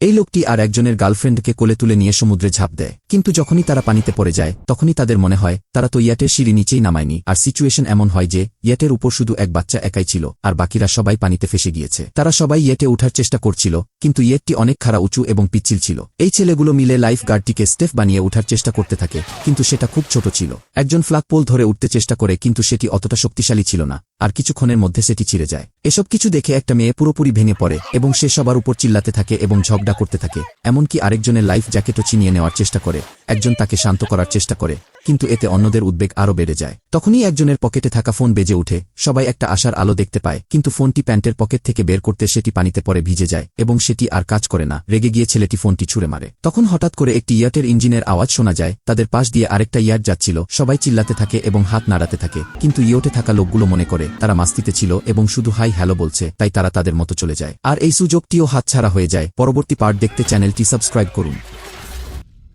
এই লোকটি আর একজনের গার্লফ্রেন্ডকে কোলে তুলে নিয়ে সমুদ্রে ঝাঁপ দেয়। কিন্তু যখনই তারা পানিতে পড়ে যায়, তখনই তাদের মনে হয়, তারা তো ইয়াটের সিঁড়ি নিচেই নামায়নি, আর সিচুয়েশন এমন হয় যে, ইয়েটের উপর শুধু এক বাচ্চা একাই ছিল, আর বাকিরা সবাই পানিতে ফেসে গিয়েছে। তারা সবাই ইয়েটে ওঠার চেষ্টা করছিল, কিন্তু ইয়েটটি অনেক খাড়া, উঁচু এবং পিচ্ছিল ছিল। এই ছেলেগুলো মিলে লাইফ গার্ডটিকে স্টেফ বানিয়ে ওঠার চেষ্টা করতে থাকে, কিন্তু সেটা খুব ছোট ছিল। একজন ফ্ল্যাগপোল ধরে উঠতে চেষ্টা করে, কিন্তু সেটি অতটা শক্তিশালী ছিল না, আর কিছুক্ষণের মধ্যে সেটি ছিঁড়ে যায়। এসব কিছু দেখে একটা মেয়ে পুরোপুরি ভেঙে পড়ে এবং সে সবার উপর চিল্লাতে থাকে এবং ঝগড়া করতে থাকে, এমনকি আরেকজনের লাইফ জ্যাকেটও ছিনিয়ে নেওয়ার চেষ্টা করে, একজন তাকে শান্ত করার চেষ্টা করে, কিন্তু এতে অন্যদের উদ্বেগ আরও বেড়ে যায়। তখনই একজনের পকেটে থাকা ফোন বেজে উঠে সবাই একটা আশার আলো দেখতে পায়, কিন্তু ফোনটি প্যান্টের পকেট থেকে বের করতে সেটি পানিতে পরে ভিজে যায় এবং সেটি আর কাজ করে না, রেগে গিয়ে ছেলেটি ফোনটি ছুঁড়ে মারে। তখন হঠাৎ করে একটি ইয়াটের ইঞ্জিনের আওয়াজ শোনা যায়, তাদের পাশ দিয়ে আরেকটা ইয়াট যাচ্ছিল, সবাই চিল্লাতে থাকে এবং হাত নাড়াতে থাকে, কিন্তু ইয়োটে থাকা লোকগুলো মনে করে তারা মাস্তিতে ছিল এবং শুধু হাই হ্যালো বলছে, তাই তারা তাদের মতো চলে যায়। আর এই সুযোগটিও হাতছাড়া হয়ে যায়। পরবর্তী পার্ট দেখতে চ্যানেলটি সাবস্ক্রাইব করুন।